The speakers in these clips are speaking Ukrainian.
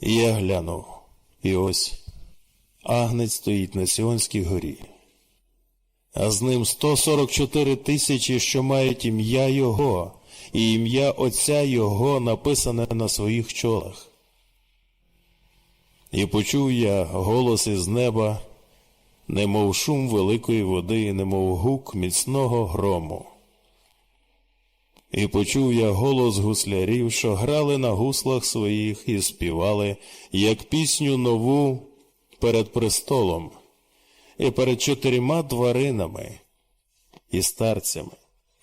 Я глянув, і ось агнець стоїть на Сіонській горі, а з ним 144 тисячі, що мають ім'я Його, і ім'я Отця Його написане на своїх чолах. І почув я голос із неба, немов шум великої води, немов гук міцного грому. І почув я голос гуслярів, що грали на гуслах своїх і співали, як пісню нову перед престолом, і перед чотирма тваринами і старцями.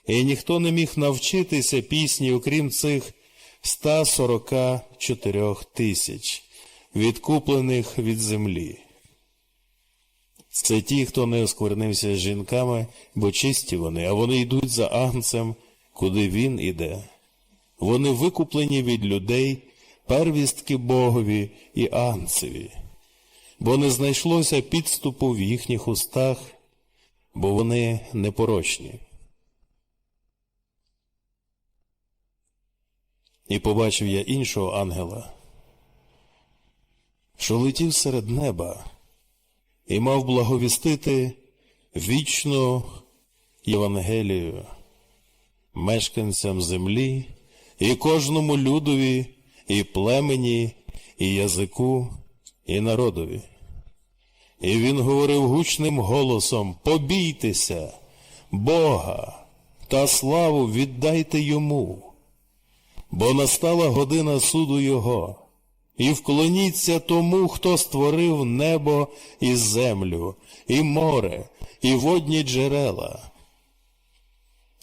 І ніхто не міг навчитися пісні, окрім цих 144 тисяч, відкуплених від землі. Це ті, хто не осквернився з жінками, бо чисті вони, а вони йдуть за агнцем, куди він іде. Вони викуплені від людей, первістки Богові і агнцеві, бо не знайшлося підступу в їхніх устах, бо вони непорочні. І побачив я іншого ангела, що летів серед неба і мав благовістити вічну Євангелію мешканцям землі і кожному людові, і племені, і язику, і народові. І він говорив гучним голосом Побійтеся, Бога, та славу віддайте йому, бо настала година суду Його. І вклоніться тому, хто створив небо і землю, і море, і водні джерела.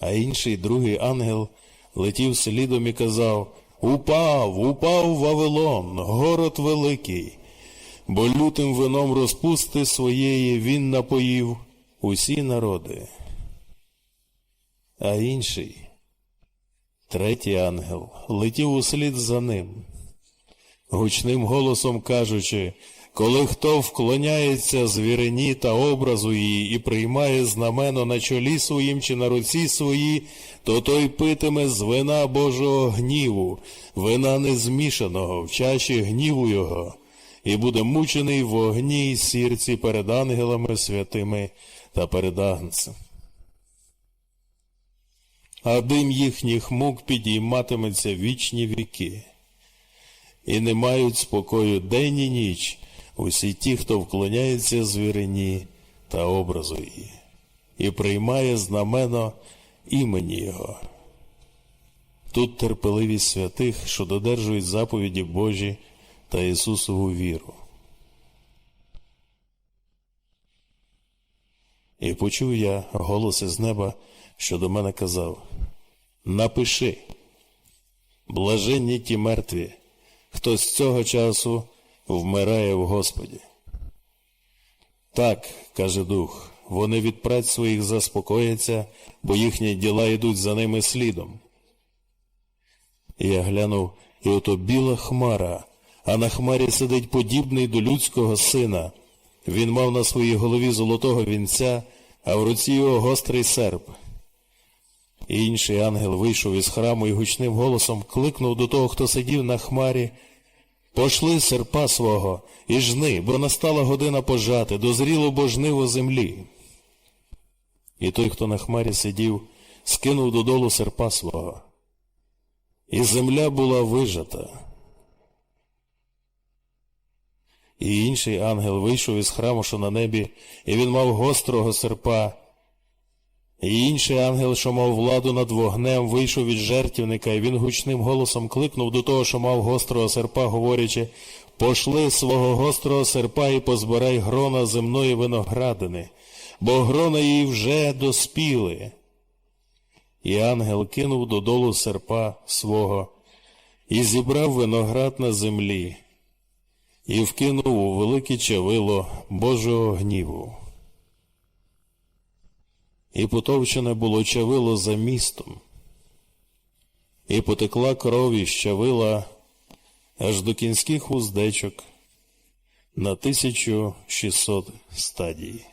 А інший другий ангел летів слідом і казав Упав, упав Вавилон, город великий, бо лютим вином розпусти своєї він напоїв усі народи. А інший, третій ангел, летів услід за ним гучним голосом кажучи, коли хто вклоняється звірині та образу її і приймає знамено на чолі своїм чи на руці своїй, то той питиме з вина Божого гніву, вина незмішаного в чаші гніву його, і буде мучений в вогні й сірці перед ангелами святими та перед агнцем. А дим їхніх мук підійматиметься вічні віки і не мають спокою день і ніч усі ті, хто вклоняється звірині та образу її, і приймає знамено імені Його. Тут терпеливість святих, що додержують заповіді Божі та Ісусову віру. І почув я голос із неба, що до мене казав Напиши, блаженні ті мертві, хто з цього часу вмирає в Господі. Так, каже дух, вони від праць своїх заспокояться, бо їхні діла йдуть за ними слідом. І я глянув, і ото біла хмара, а на хмарі сидить подібний до людського сина. Він мав на своїй голові золотого вінця, а в руці його гострий серп. І інший ангел вийшов із храму і гучним голосом кликнув до того, хто сидів на хмарі. Пошли серпа свого і жни, бо настала година пожати, дозріло бо жниво землі. І той, хто на хмарі сидів, скинув додолу серпа свого. І земля була вижата. І інший ангел вийшов із храму, що на небі, і він мав гострого серпа. І інший ангел, що мав владу над вогнем, вийшов від жертівника, і він гучним голосом кликнув до того, що мав гострого серпа, говорячи Пошли свого гострого серпа і позбирай грона земної виноградини, бо грона її вже доспіли. І ангел кинув додолу серпа свого і зібрав виноград на землі, і вкинув у велике чавило Божого гніву. І потовчене було чавило за містом, і потекла кров із чавила аж до кінських уздечок на 1600 стадій.